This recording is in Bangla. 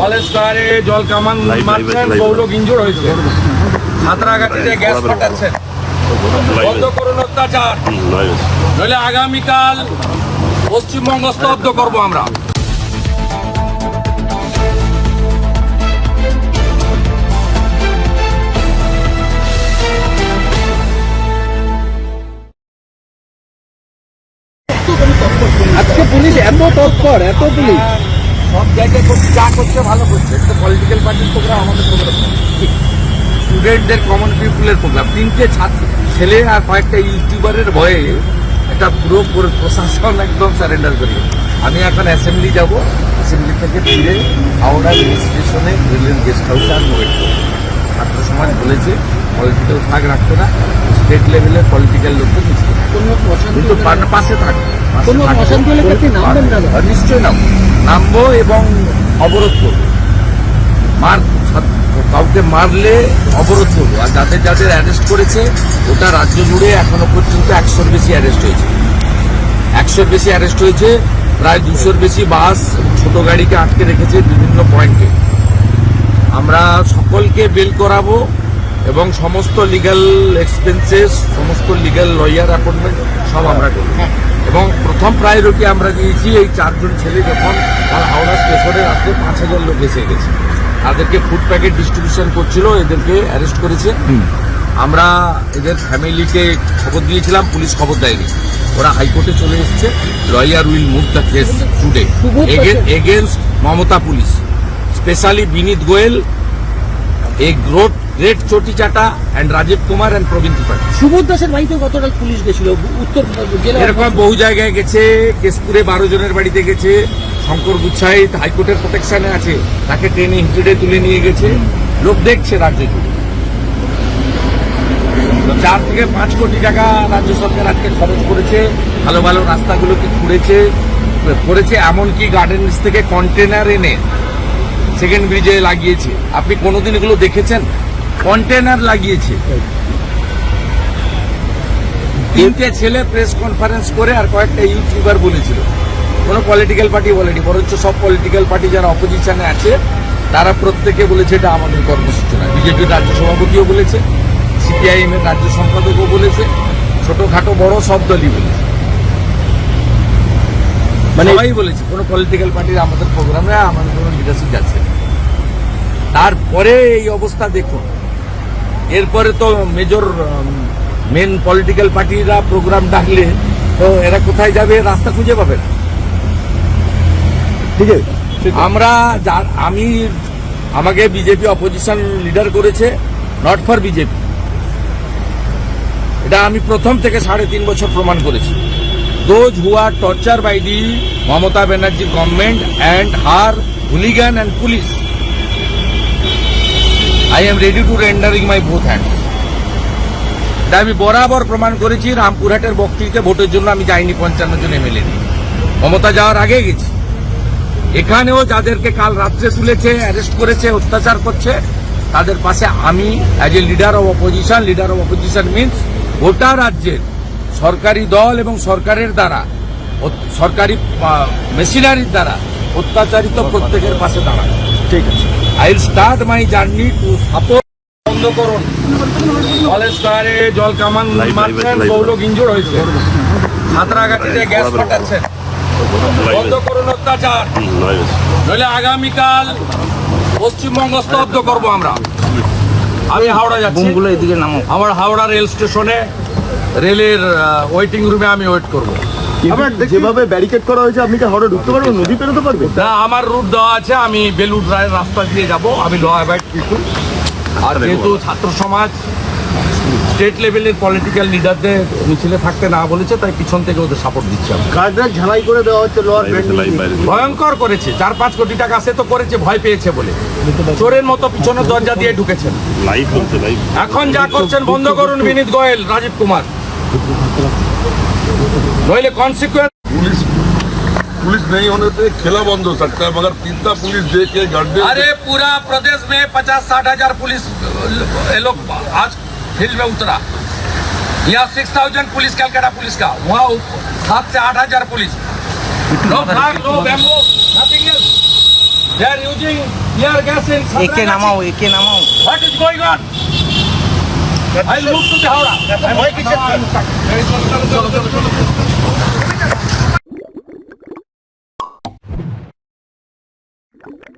কলেজ স্কোয়ারে জল কামান মারছেন হয়েছে। সাঁতরাগাছিতে গ্যাস পাঠাচ্ছেন বন্ধ করুন অত্যাচার। নইলে আগামীকাল পশ্চিমবঙ্গ স্তব্ধ করব আমরা। আজকে পুলিশ এত তৎপর এত পুলিশ। সব জায়গায় করছে যা করছে, ভালো করছে। একটা পলিটিক্যাল পার্টির প্রোগ্রাম আমাদের প্রোগ্রাম স্টুডেন্টদের কমন পিপুলের প্রোগ্রাম তিনটে ছাত্র, ছেলে আর কয়েকটা ইউটিউবারের ভয়ে একটা পুরো পুরো প্রশাসন একদম সারেন্ডার করি আমি এখন অ্যাসেম্বলি যাব। অ্যাসেম্বলি থেকে ফিরে হাওড়া রেল স্টেশনে রেলের গেস্ট হাউসে আমি ওয়েট ছাত্র সমাজ বলেছে পলিটিক্যাল ভাগ রাখতে না স্টেট লেভেলের পলিটিক্যাল লোককে কিন্তু পাশে থাকবে পাশে কোনো থাকবে। অশান্তি হলে কি আপনি নামবেন না? আর নামবো নামবো এবং অবরোধ করব। মার কাউকে মারলে অবরোধ করব। আর যাদের যাদের অ্যারেস্ট করেছে ওটা রাজ্য জুড়ে এখনও পর্যন্ত একশোর বেশি অ্যারেস্ট হয়েছে। একশোর বেশি অ্যারেস্ট হয়েছে প্রায় দুশোর বেশি বাস ছোট গাড়িকে আটকে রেখেছে বিভিন্ন পয়েন্টে আমরা সকলকে বেল করাবো। এবং সমস্ত লিগ্যাল এক্সপেন্সেস সমস্ত লিগ্যাল লয়ার অ্যাপয়েন্টমেন্ট সব আমরা করব এবং প্রথম প্রায়োরিটি আমরা দিয়েছি এই চারজন ছেলে যখন তার হাওড়া স্টেশনে রাত্রে পাঁচ হাজার লোক এসে গেছে। তাদেরকে ফুড প্যাকেট ডিস্ট্রিবিউশন করছিল এদেরকে অ্যারেস্ট করেছে। আমরা এদের ফ্যামিলিকে খবর দিয়েছিলাম পুলিশ খবর দেয়নি। ওরা হাইকোর্টে চলে এসেছে। Lawyer will move the case today against Mamata police. Specially Vineet Goyal egg গ্রোট গ্রেট চটি চাটা অ্যান্ড রাজীব কুমার অ্যান্ড প্রবীণ ত্রিপাঠী। সুবোধ দাসের বাড়িতে গতকাল পুলিশ গেছিল? উত্তর জেলা এরকম বহু জায়গায় গেছে কেশপুরে বারো জনের বাড়িতে গেছে শঙ্কর গুচ্ছাই হাইকোর্টের প্রোটেকশনে আছে তাকে ট্রেনে হিটেডে তুলে নিয়ে গেছে লোক দেখছে রাজ্য জুড়ে। চার থেকে পাঁচ কোটি টাকা রাজ্য সরকার আজকে খরচ করেছে ভালো ভালো রাস্তাগুলোকে খুঁড়েছে করেছে এমনকি গার্ডেন্স থেকে কন্টেনার এনে সেকেন্ড ব্রিজে লাগিয়েছে। আপনি কোনোদিন এগুলো দেখেছেন? কন্টেনার লাগিয়েছে। তিনটে ছেলে প্রেস কনফারেন্স করে আর কয়েকটা ইউটিউবার বলেছিল। কোনো পলিটিক্যাল পার্টি বলেনি বরঞ্চ সব পলিটিক্যাল পার্টি যারা অপোজিশনে আছে তারা প্রত্যেকে বলেছে এটা আমাদের কর্মসূচি না বিজেপির রাজ্য সভাপতিও বলেছে সিপিআইএম এর রাজ্য সম্পাদকও বলেছে ছোটখাটো বড় সব দলই বলেছে। মানে সবাই বলেছে কোনো পলিটিক্যাল পার্টির আমাদের প্রোগ্রামে আমাদের কোনো লিডারশিপ যাচ্ছে তারপরে এই অবস্থা দেখুন এরপরে তো মেজর মেন পলিটিক্যাল পার্টিরা প্রোগ্রাম ডাকলে তো এরা কোথায় যাবে? রাস্তা খুঁজে পাবে না। ঠিক আছে। আমরা আমি আমাকে বিজেপি অপোজিশন লিডার করেছে নট ফর বিজেপি এটা আমি প্রথম থেকে সাড়ে তিন বছর প্রমাণ করেছি। Those who are torture by the Mamata Banerjee government and her hooligan and police I am ready to rendering my both hands এটা আমি বরাবর প্রমাণ করেছি রামপুরহাটের বক্তৃতে ভোটের জন্য আমি যাইনি, পঞ্চান্ন জন এমএলএ মমতা যাওয়ার আগে গেছি। এখানেও যাদেরকে কাল রাত্রে তুলেছে অ্যারেস্ট করেছে, অত্যাচার করছে, তাদের পাশে আমি as a leader of opposition leader of opposition means গোটা রাজ্যের সরকারি দল এবং সরকারের দ্বারা সরকারি মেশিনারির দ্বারা অত্যাচারিত প্রত্যেকের পাশে দাঁড়ায় ঠিক আছে। I start my journey to support বন্ধ করুন কলেজ স্কোয়ারে জল কামান মারছেন লোক ইনজোর হয়েছে। সাঁতরাগাছিতে গ্যাস পাঠাচ্ছেন বন্ধ করুন অত্যাচার। নইলে আগামীকাল পশ্চিমবঙ্গ স্তব্ধ করব আমরা। আমি হাওড়া যাচ্ছি। বোমগুলো এদিকে নামো। আমার হাওড়া রেল স্টেশনে রেলের ওয়েটিং রুমে আমি ওয়েট করব। যেভাবে ব্যারিকেড করা হয়েছে আপনি কি হাওড়া ঢুকতে পারবেন? নদী পেরোতে পারবেন? না আমার রুট দেওয়া আছে আমি বেলুর রায়ের রাস্তা দিয়ে যাব আমি ল অ্যাভয়েড পিপুল আর যেহেতু ছাত্র সমাজ স্টেট লেভেলের পলিটিক্যাল লিডারদের মিছিলে থাকতে না বলেছে তাই পিছন থেকে ওদের সাপোর্ট দিচ্ছে কার্ডরা ঝালাই করে দেওয়া হচ্ছে লোয়ার ভয়ঙ্কর করেছে চার পাঁচ কোটি টাকা সে তো করেছে ভয় পেয়েছে বলে। চোরের মতো পিছনের দরজা দিয়ে ঢুকেছেন। এখন যা করছেন বন্ধ করুন বিনীত গোয়েল রাজীব কুমার। नोइले कॉन्सिक्वेंस पुलिस पुलिस नहीं होने से खेला बंद हो सकता है मगर तीसरा पुलिस दे के गड्ढे अरे पूरा प्रदेश में पचास साठ हज़ार पुलिस लोग आज फ़ील्ड में उतरा यहाँ six thousand police Calcutta police का वहाँ सात से आठ हज़ार पुलिस एक के नामा हो एक के नामा हो what is going on I look to the Howrah. I'm making you.